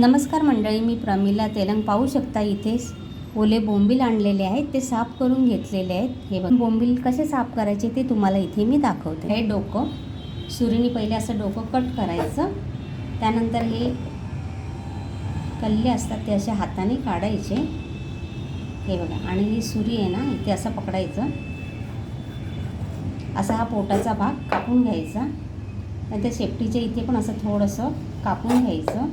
नमस्कार मंडळी मी प्रमिला. तेलंग पाहू शकता इथे ओले बोंबील आणलेले आहेत. ते साफ करून घेतलेले आहेत. हे बघ. बोंबील कसे साफ करायचे ते तुम्हाला इथे मी दाखवते. हे डोकं. सुरीने पहिले असं डोकं कट करायचं. त्यानंतर हे कल्ले असतात ते असे हाताने काढायचे. हे बघा. आणि ही सुरी आहे ना इथे असं पकडायचं. असा हा पोटाचा भाग कापून घ्यायचा. नंतर शेपटीच्या इथे पण असं थोडंसं कापून घ्यायचं.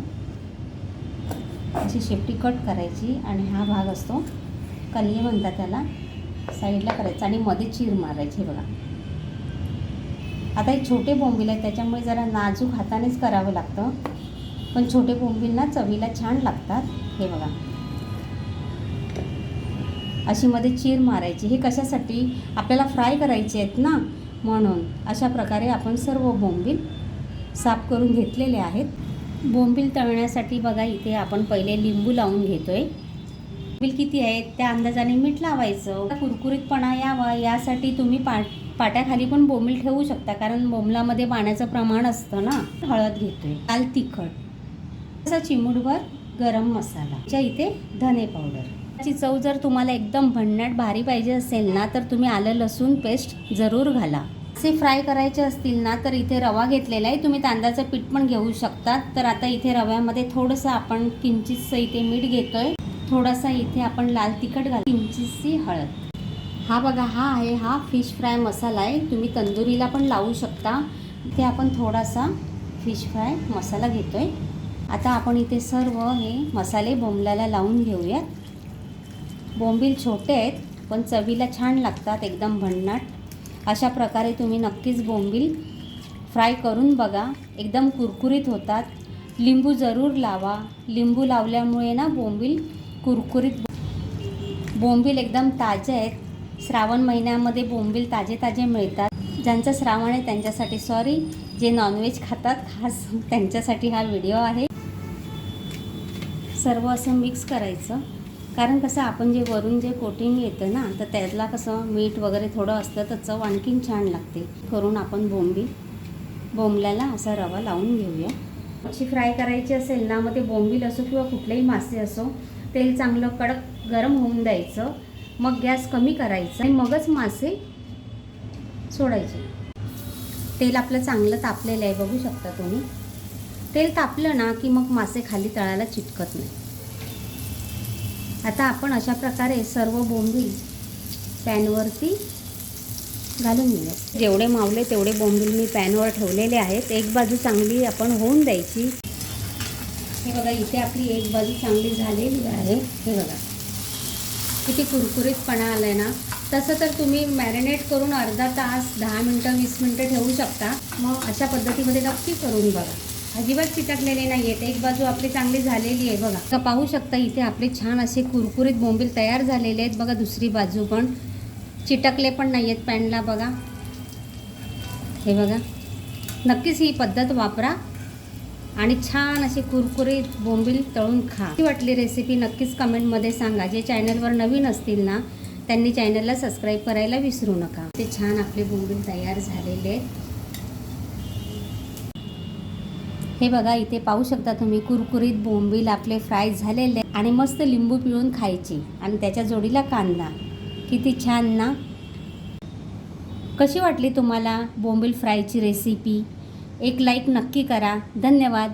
अशी शेपटी कट करायची आणि हा भाग असतो कल्ले म्हणतात त्याला. साईडला करायचा आणि मध्ये चीर मारायची हे बघा. आता हे छोटे बोंबील आहेत त्याच्यामुळे जरा नाजूक हातानेच करावं लागतं. पण छोटे बोंबीलना चवीला छान लागतात. हे बघा. अशी मध्ये चीर मारायची. हे कशासाठी? आपल्याला फ्राय करायचे आहेत ना? म्हणून. अशा प्रकारे आपण सर्व बोंबील साफ करून घेतलेले आहेत. बोंबील तळण्यासाठी बघा इथे आपण पहिले लिंबू लावून घेतोय. बोंबील किती आहेत? त्या अंदाजाने मीठ लावायचं. कुरकुरीतपणा यावा यासाठी तुम्ही पाट पाट्याखाली पण बोंबील ठेवू शकता कारण बोंबलामध्ये पाण्याचं प्रमाण असतं ना. हळद घेतोय. लाल तिखट. असा चिमूटभर गरम मसाला. च्या इथे धने पावडर त्याची चव जर तुम्हाला एकदम भन्नाट भारी पाहिजे असेल ना तर तुम्ही आलं लसूण पेस्ट जरूर घाला. से फ्राय करायचे असतील ना तर इथे रवा घेतलेला आहे. तुम्ही तांदळाचं पीठ पण घेऊ शकता तर आता इथे रव्यामध्ये थोडंसं आपण किंचितसं इथे मीठ घेतोय. थोडासा इथे आपण लाल तिखट घाल. किंचितशी हळद. हा बघा हा आहे हा फिश फ्राय मसाला आहे. तुम्ही तंदुरीला पण लावू शकता. इथे आपण थोडासा फिश फ्राय मसाला घेतोय. आता आपण इथे सर्व हे मसाले बोंबलाला लावून घेऊयात. बोंबील छोटे आहेत पण चवीला छान लागतात एकदम भन्नाट. अशा प्रकारे तुम्ही नक्कीच बोंबील फ्राय करून बघा. एकदम कुरकुरीत होतात. लिंबू जरूर लावा. लिंबू लावल्यामुळे ना बोंबील कुरकुरीत बोंबील एकदम ताजे आहेत. श्रावण महिन्यामध्ये बोंबील ताजे ताजे मिळतात. ज्यांचं श्रावण आहे त्यांच्यासाठी सॉरी जे नॉनव्हेज खातात खास त्यांच्यासाठी हा व्हिडिओ आहे. सर्व असं मिक्स करायचं. कारण कसं आपण जे वरून जे कोटिंग येतं ना तर त्यातला कसं मीठ वगैरे थोडं असतं तर चव आणखीन छान लागते. करून आपण बोंबील बोंबल्याला असा रवा लावून घेऊया. अशी फ्राय करायची असेल ना मग ते बोंबील असो किंवा कुठलेही मासे असो तेल चांगलं कडक गरम होऊन द्यायचं. मग गॅस कमी करायचं आणि मगच मासे सोडायचे. तेल आपलं चांगलं तापलेलं आहे बघू शकता तुम्ही. तेल तापलं ना की मग मासे खाली तळाला चिटकत नाही. आता आपण अशा प्रकारे सर्व बोंबील पॅनवरती घालून घेऊया. जेवढे मावले तेवढे बोंबील मी पॅनवर ठेवलेले आहेत. एक बाजू चांगली आपण होऊन द्यायची. हे बघा इथे आपली एक बाजू चांगली झालेली आहे. हे बघा. किती कुरकुरीतपणा आला आहे ना. तसं तर तुम्ही मॅरिनेट करून अर्धा तास दहा मिनटं वीस मिनटं ठेवू शकता. मग अशा पद्धतीमध्ये नक्की करून बघा. अजिबात चिटकलेले नाही आहेत एक बाजू आपली चांगली झालेली आहे बघा. का पाहू शकता इथे आपले छान असे कुरकुरीत बोंबील तयार झालेले आहेत. बघा दुसरी बाजू पण. चिटकले पण नाही आहेत पॅनला बघा. हे बघा. नक्कीच ही पद्धत वापरा आणि छान असे कुरकुरीत बोंबील तळून खा. कशी वाटली रेसिपी नक्कीच कमेंटमध्ये सांगा. जे चॅनलवर नवीन असतील ना त्यांनी चॅनलला सबस्क्राईब करायला विसरू नका. ते छान आपले बोंबील तयार झालेले आहेत. हे बघा इथे पाहू शकता तुम्ही कुरकुरीत बोंबील आपले फ्राय झालेले आणि मस्त लिंबू पिळून खायची. आणि त्याच्या जोडीला कांदा. किती छान ना? कशी वाटली तुम्हाला बोंबील फ्रायची रेसिपी एक लाईक नक्की करा. धन्यवाद.